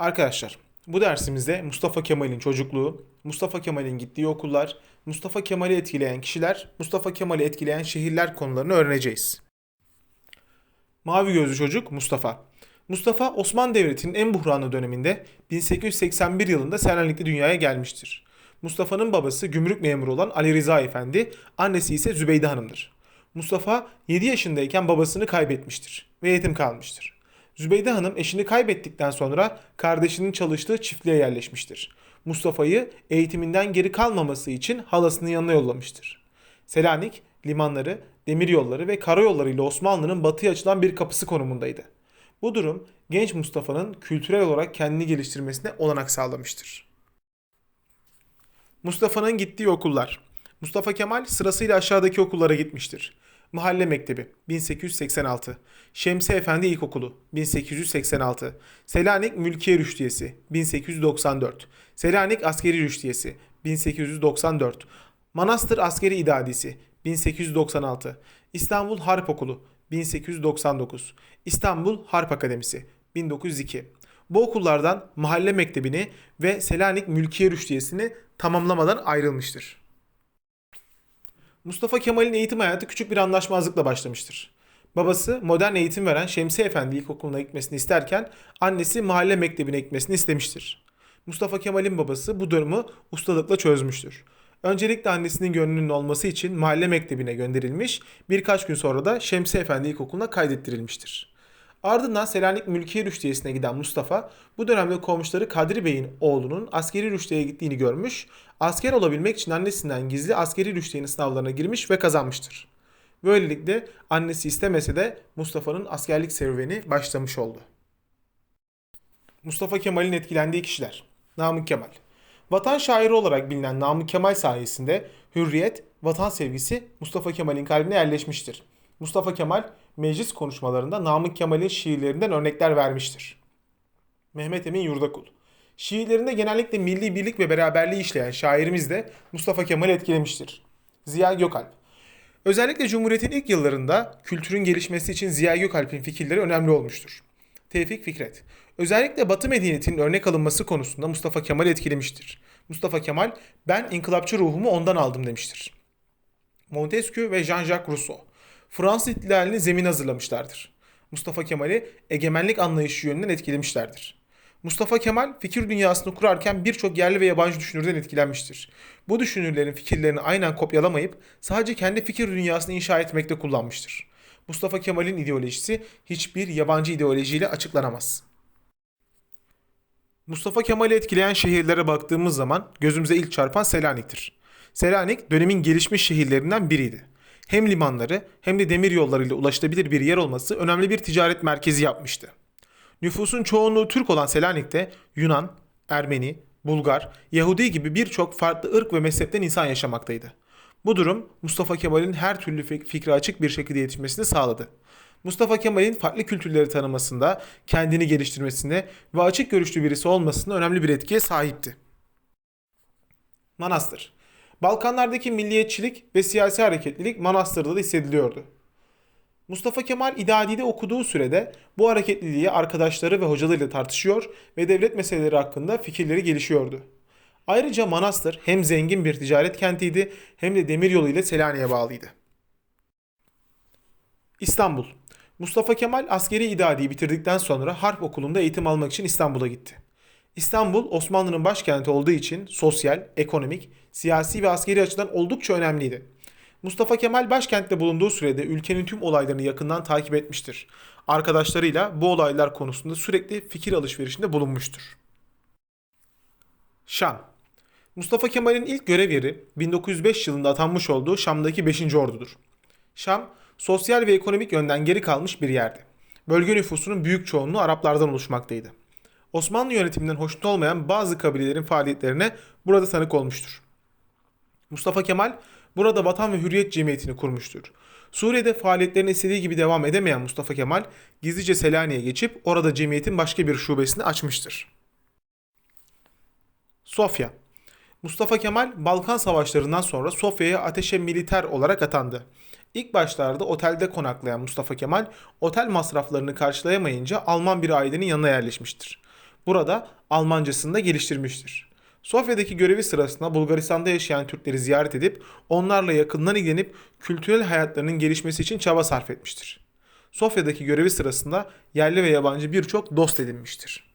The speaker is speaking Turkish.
Arkadaşlar bu dersimizde Mustafa Kemal'in çocukluğu, Mustafa Kemal'in gittiği okullar, Mustafa Kemal'i etkileyen kişiler, Mustafa Kemal'i etkileyen şehirler konularını öğreneceğiz. Mavi gözlü çocuk Mustafa. Mustafa Osmanlı Devleti'nin en buhranlı döneminde 1881 yılında Selanik'te dünyaya gelmiştir. Mustafa'nın babası gümrük memuru olan Ali Rıza Efendi, annesi ise Zübeyde Hanım'dır. Mustafa 7 yaşındayken babasını kaybetmiştir ve yetim kalmıştır. Zübeyde Hanım eşini kaybettikten sonra kardeşinin çalıştığı çiftliğe yerleşmiştir. Mustafa'yı eğitiminden geri kalmaması için halasının yanına yollamıştır. Selanik, limanları, demiryolları ve karayolları ile Osmanlı'nın batıya açılan bir kapısı konumundaydı. Bu durum genç Mustafa'nın kültürel olarak kendini geliştirmesine olanak sağlamıştır. Mustafa'nın gittiği okullar. Mustafa Kemal sırasıyla aşağıdaki okullara gitmiştir. Mahalle Mektebi 1886, Şemsi Efendi İlkokulu 1886, Selanik Mülkiye Rüştiyesi 1894, Selanik Askeri Rüştiyesi 1894, Manastır Askeri İdadisi 1896, İstanbul Harp Okulu 1899, İstanbul Harp Akademisi 1902. Bu okullardan mahalle mektebini ve Selanik Mülkiye Rüştiyesini tamamlamadan ayrılmıştır. Mustafa Kemal'in eğitim hayatı küçük bir anlaşmazlıkla başlamıştır. Babası modern eğitim veren Şemsi Efendi İlkokulu'na gitmesini isterken annesi mahalle mektebine gitmesini istemiştir. Mustafa Kemal'in babası bu durumu ustalıkla çözmüştür. Öncelikle annesinin gönlünün olması için mahalle mektebine gönderilmiş, birkaç gün sonra da Şemsi Efendi İlkokulu'na kaydettirilmiştir. Ardından Selanik Mülkiye Rüştiyesi'ne giden Mustafa bu dönemde komşuları Kadri Bey'in oğlunun askeri rüştiyeye gittiğini görmüş, asker olabilmek için annesinden gizli askeri rüştiyenin sınavlarına girmiş ve kazanmıştır. Böylelikle annesi istemese de Mustafa'nın askerlik serüveni başlamış oldu. Mustafa Kemal'in etkilendiği kişiler. Namık Kemal. Vatan şairi olarak bilinen Namık Kemal sayesinde hürriyet, vatan sevgisi Mustafa Kemal'in kalbine yerleşmiştir. Mustafa Kemal meclis konuşmalarında Namık Kemal'in şiirlerinden örnekler vermiştir. Mehmet Emin Yurdakul. Şiirlerinde genellikle milli birlik ve beraberliği işleyen şairimiz de Mustafa Kemal'i etkilemiştir. Ziya Gökalp. Özellikle Cumhuriyet'in ilk yıllarında kültürün gelişmesi için Ziya Gökalp'in fikirleri önemli olmuştur. Tevfik Fikret. Özellikle Batı medeniyetinin örnek alınması konusunda Mustafa Kemal etkilemiştir. Mustafa Kemal ben inkılapçı ruhumu ondan aldım demiştir. Montesquieu ve Jean-Jacques Rousseau. Fransız ihtilalini zemin hazırlamışlardır. Mustafa Kemal'i egemenlik anlayışı yönünden etkilemişlerdir. Mustafa Kemal fikir dünyasını kurarken birçok yerli ve yabancı düşünürden etkilenmiştir. Bu düşünürlerin fikirlerini aynen kopyalamayıp sadece kendi fikir dünyasını inşa etmekte kullanmıştır. Mustafa Kemal'in ideolojisi hiçbir yabancı ideolojiyle açıklanamaz. Mustafa Kemal'i etkileyen şehirlere baktığımız zaman gözümüze ilk çarpan Selanik'tir. Selanik dönemin gelişmiş şehirlerinden biriydi. Hem limanları hem de demir yollarıyla ulaşılabilir bir yer olması önemli bir ticaret merkezi yapmıştı. Nüfusun çoğunluğu Türk olan Selanik'te Yunan, Ermeni, Bulgar, Yahudi gibi birçok farklı ırk ve mezhepten insan yaşamaktaydı. Bu durum Mustafa Kemal'in her türlü fik- fikre açık bir şekilde yetişmesini sağladı. Mustafa Kemal'in farklı kültürleri tanımasında, kendini geliştirmesinde ve açık görüşlü birisi olmasında önemli bir etkiye sahipti. Manastır Balkanlardaki milliyetçilik ve siyasi hareketlilik Manastır'da da hissediliyordu. Mustafa Kemal İdadi'de okuduğu sürede bu hareketliliği arkadaşları ve hocalarıyla tartışıyor ve devlet meseleleri hakkında fikirleri gelişiyordu. Ayrıca Manastır hem zengin bir ticaret kentiydi hem de demiryolu ile Selanik'e bağlıydı. İstanbul Mustafa Kemal askeri idadiyi bitirdikten sonra Harp Okulu'nda eğitim almak için İstanbul'a gitti. İstanbul Osmanlı'nın başkenti olduğu için sosyal, ekonomik, siyasi ve askeri açıdan oldukça önemliydi. Mustafa Kemal başkentte bulunduğu sürede ülkenin tüm olaylarını yakından takip etmiştir. Arkadaşlarıyla bu olaylar konusunda sürekli fikir alışverişinde bulunmuştur. Şam Mustafa Kemal'in ilk görev yeri 1905 yılında atanmış olduğu Şam'daki 5. Ordu'dur. Şam, sosyal ve ekonomik yönden geri kalmış bir yerdi. Bölge nüfusunun büyük çoğunluğu Araplardan oluşmaktaydı. Osmanlı yönetiminden hoşnut olmayan bazı kabilelerin faaliyetlerine burada tanık olmuştur. Mustafa Kemal burada Vatan ve Hürriyet Cemiyeti'ni kurmuştur. Suriye'de faaliyetlerine istediği gibi devam edemeyen Mustafa Kemal gizlice Selanik'e geçip orada cemiyetin başka bir şubesini açmıştır. Sofya Mustafa Kemal Balkan Savaşları'ndan sonra Sofya'ya ateşe militer olarak atandı. İlk başlarda otelde konaklayan Mustafa Kemal otel masraflarını karşılayamayınca Alman bir ailenin yanına yerleşmiştir. Burada Almancasını da geliştirmiştir. Sofya'daki görevi sırasında Bulgaristan'da yaşayan Türkleri ziyaret edip onlarla yakından ilgilenip kültürel hayatlarının gelişmesi için çaba sarf etmiştir. Sofya'daki görevi sırasında yerli ve yabancı birçok dost edinmiştir.